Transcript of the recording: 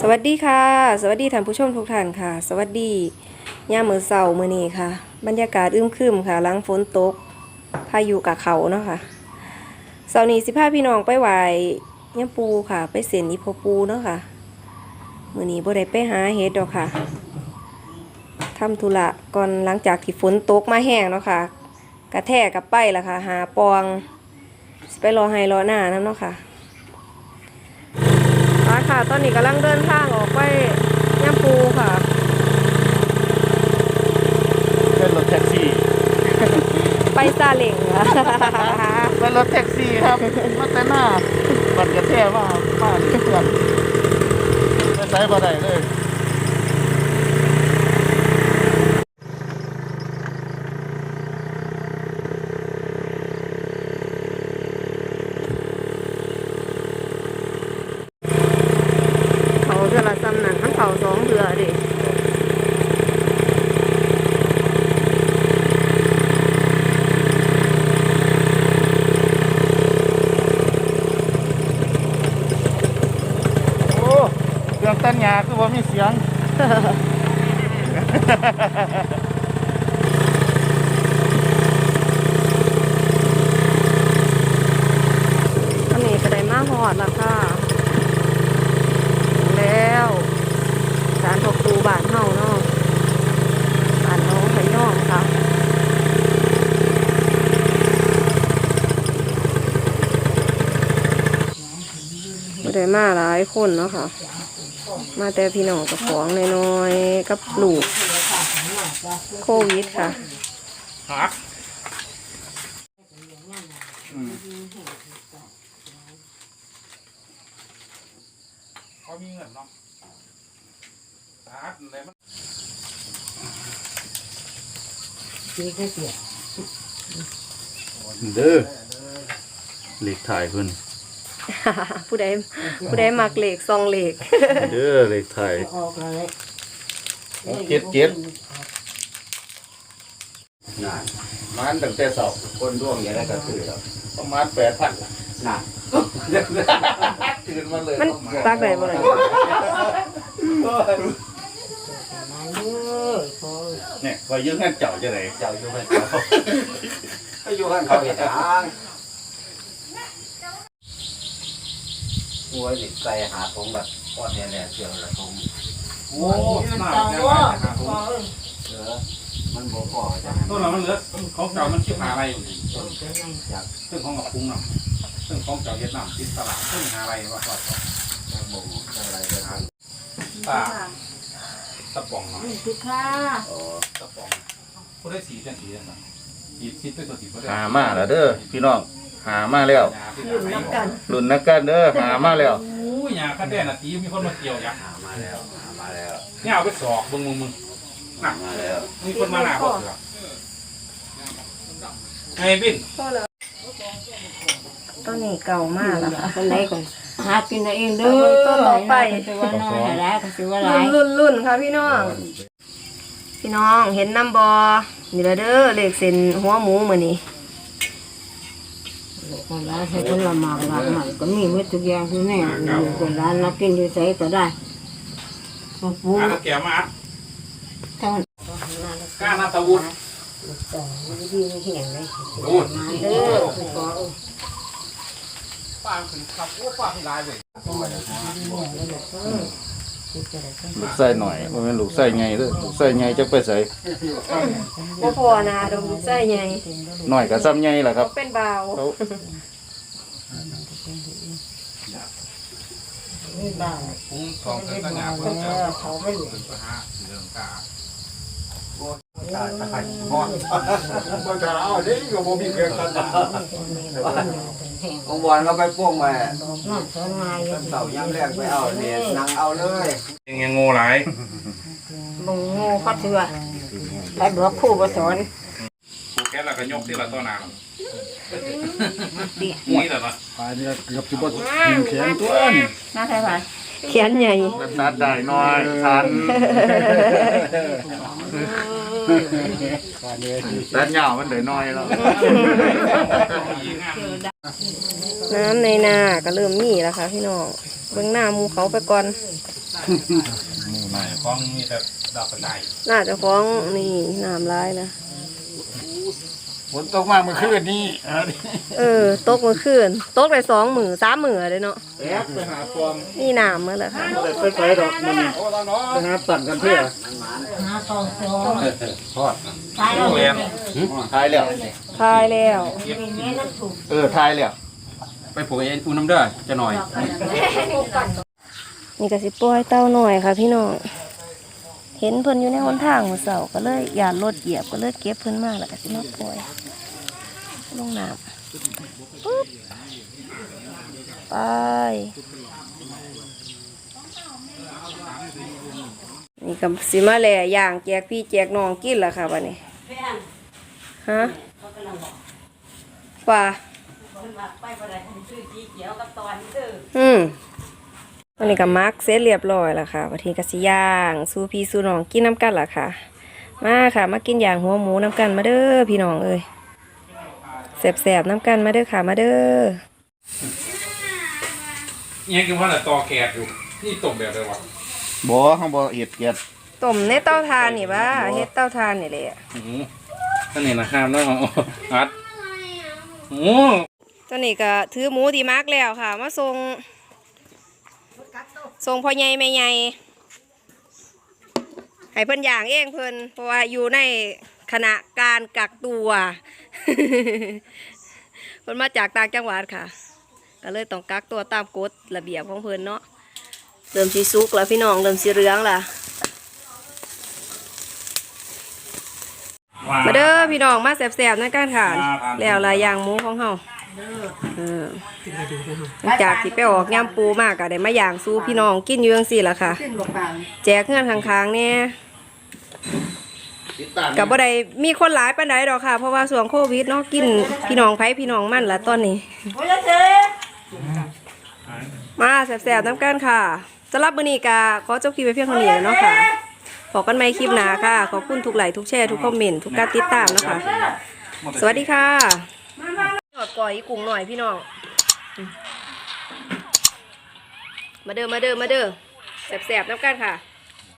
สวัสดีค่ะ สวัสดีท่านผู้ชมทุกท่านค่ะ สวัสดีย่ามมือเสาร์มือนี้ค่ะ บรรยากาศอึมครึมค่ะหลังฝนตก พายุกับเขาเนาะค่ะเสาร์นี้สิพาพี่น้องไปไหวย่าปูค่ะ ไปเสียนอีโพปูเนาะค่ะมือนี้บ่ได้ไปหาเฮ็ดดอกค่ะทำธุระก่อนหลังจากที่ฝนตกมาแห้งเนาะค่ะ กระแทกกับไปละค่ะ หาปองไปรอให้รอหน้านั่นเนาะค่ะ ค่ะ ตอนนี้กำลังเดินทางออกไปย่ำปูค่ะเป็นรถแท็กซี่ ไปซาเล้งค่ะเป็นรถแท็กซี่ครับมาแต่หน้าบันกระแทกว่าบ้านเพื่อนไม่ใช้บ่ได้เลย เขาเทือละซ้ำนั่นมันเขาสองเทือดิ โอ้ เครื่องตัดหญ้าคือว่ามีเสียงตอนนี้ก็ได้มาหอดแล้วค่ะ แล้วสารพกปูบานเฮาเนาะบานน้องพะย่องค่ะได้มาหลายคนเนาะค่ะ มาแต่พี่น้องกับของน้อยๆกับลูก โควิดค่ะฮักเขามีเงินเนาะตาดอะไรมันเด้อเหล็กถ่ายเพิ่น ผู้ใดผู้ใดมักเหล็กซองเหล็กเด้อเหล็กถ่ายออกเลยเจ็ดเจ็ดน่ะมันตั้งแต่สอบคนร่วงอย่างไรก็คือแล้วประมาณแปดพันน่ะตื่นมาเลยมันตักได้บ่ล่ะมาเลยพอเนี่ยพอยืมเงินเจ้าจะไหนเจ้าอยู่กันเจ้าก็อยู่กันเขาเห็นทาง โอ้ยนี่ไก่หาทงแบบปอดเนี่ยเนี่ยเชียวละทงโอ้มันเตาว่าพอเลยเหลือมันบ่พอจ้ะต้นเรามันเหลือของเก่ามันชิบหาอะไรอยู่นี่เป็นไงซึ่งของกับปรุงเนาะซึ่งของเก่าเวียดนามติดตลาดซึ่งหาอะไรวะก็จังบ่อะไรก็ทางตาตะป่องเนาะคือค่าอ๋อตะป่องผู้ได้สีจังสีจังนะสีสีเป็นตัวสีผู้ได้หามาแล้วเด้อพี่น้อง หามาแล้วยาที่อยู่นับกันรุ่นนักกันเด้อหามาแล้วโอ้ยยาขั้นแรกนาทีมีคนมาเกี่ยวยักษ์หามาแล้วหามาแล้วเนี่ยเอาไปสอกมึงมึงมึงหามาแล้วมีคนมาหนาเขาเสือไอ้บินต้นนี้เก่ามากแล้วค่ะคนไหนก่อนหากินเองเด้อคือว่าน้อยแล้วก็คือว่าหลายรุ่นรุ่นๆค่ะพี่น้องพี่น้องเห็นน้ำบอนี่ละเด้อเลขเส้นหัวหมูมื้อนี้ คนร้านใช้คนละหมากหลากหมากก็มีหมดทุกอย่างคือแน่อคนร้านนักกินอยู่ใส่ก็ได้มาปูหาเขาแก้วมาอัดทั้งก้านาตะวุฒต่อมันดีไม่เห็นเลยวุฒมาเด้อพอป้าขึ้นขับว่าป้าที่ลายเลย ลูกไส้หน่อยบ่แม่นลูกไส้ไงเด้อลูกไส้ไงจักไปใส่บ่พอนะดมใส่ใหญ่หน่อยก็ซ้ำไงล่ะครับ เป็นบาวเขานี่บ้านปรุงสองเส้นตัญญาคนเอเจ้าอเขาไปอยู่เป็นปัญหาเรื่องกาตาตาพอบ่จะเอาเด้ก็บ่มีเครื่องตัด ของบอลก็ไปป้วงมานั่นสอนมาอยู่เต่าย่ำแรกไปเอาเนี่ยนั่งเอาเลยยังยังโง่หลายบงงูเขาเถื่อไปบอกครูมาสอนกูแค่ละก็ยกที่ละต้นนานเตี้ยนี่แหละเนาะปลาเนี่ยเกือบสิบ่แขนตัวนี่น่าใช่ไหมแขนใหญ่นัดได้น้อยทันตัดยาวมันได้น้อยแล้ว น้ำในนาก็เริ่มมีแล้วค่ะพี่น้องเบิ่งหน้าหมูเขาไปก่อนหมู่นายฟ้องมีแต่ดอกกระจายน่าจะฟ้องนี่น้ำร้ายนะ ฝนตกมาเมื่อคืนนี้อ่าเออตกเมื่อคืนตกไปสองหมื่นสามหมื่นเลยเนาะแอบไปหาฟองนี่น้ำมาแล้วค่ะบ่ได้ไปไปดอกมันไปหาปั่นกันเพื่อหาตองสองทอดตายแล้วเรียนทายแล้วทายแล้วแม่น้ำถูกเออทายแล้วไปผูกเอ็นอูน้ำเด้อจะหน่อยนี่ก็สิปล่อยเต้าหน่อยค่ะพี่น้อง เห็นเพิ่นอยู่ในหนทางหัวเสาก็เลยอยากรถเหยียบก็เลยเก็บเพิ่นมาแล้วก็สิมาปล่อยลงน้ำปึ๊บไปนี่ก็สิมาแหล่ย่างแจกพี่แจกน้องกินละค่ะวันนี้ฮะว่าอืม วันนี้ก็มักเสร็จเรียบร้อยแล้วค่ะวันนี้ก็สิย่างสู้พี่สู้น้องกินน้ำกันละค่ะ มาค่ะมากินย่างหัวหมูน้ำกันมาเด้อพี่น้องเอ้ยแสบๆน้ำกันมาเด้อค่ะมาเด้อเนี่ยกินว่าแต่ตอแกดอยู่นี่ต้มแบบเลยวะบ่ข้างบ่เอียดเกียดต้มในเต้าทานนี่บ้าเฮ็ดเต้าทานนี่แหละอือนั่นนี่นะครับเนาะอัดโอ้ตอนนี้ก็ถือหมูที่มักแล้วค่ะ มาส่ง ส่งพ่อใหญ่แม่ใหญ่ให้เพิ่นย่างเองเพิ่นเพราะว่าอยู่ในขณะการกักตัวเพิ่นมาจากต่างจังหวัดค่ะ ก็เลยต้องกักตัวตามกฎระเบียบของเพิ่นเนาะเริ่มสีสุกแล้วพี่น้องเริ่มสีเหลืองล่ะมาเด้อพี่น้องมาแสบๆในการขานแล้วลายยางหมูของเฮา เออหลังจากที่ไปออกย่ำปูมากก็ได้มาย่างสู้พี่น้องกินอยู่จังซี่ล่ะค่ะ ขึ้นบอกเปล่าแจกเงื่อนข้างๆเนี่ยกับบ่ได้มีคนหลายปานใดดอกค่ะ เพราะว่าส่วงโควิดเนาะกินพี่น้องไผพี่น้องมันละตอนนี้ โอ้ยเจ๊มาแสบๆน้ำกันค่ะสำหรับมื้อนี้ก็ขอจบคลิปไว้เพียงเท่านี้เนาะค่ะพบกันใหม่คลิปหน้าค่ะ ขอบคุณทุกไลค์ทุกแชร์ทุกคอมเมนต์ทุกการติดตามเนาะคะ สวัสดีค่ะหอด ก่อยอีกุ้งหน่อยพี่น้อง มาเด้อ มาเด้อ มาเด้อแสบๆน้ำกันค่ะ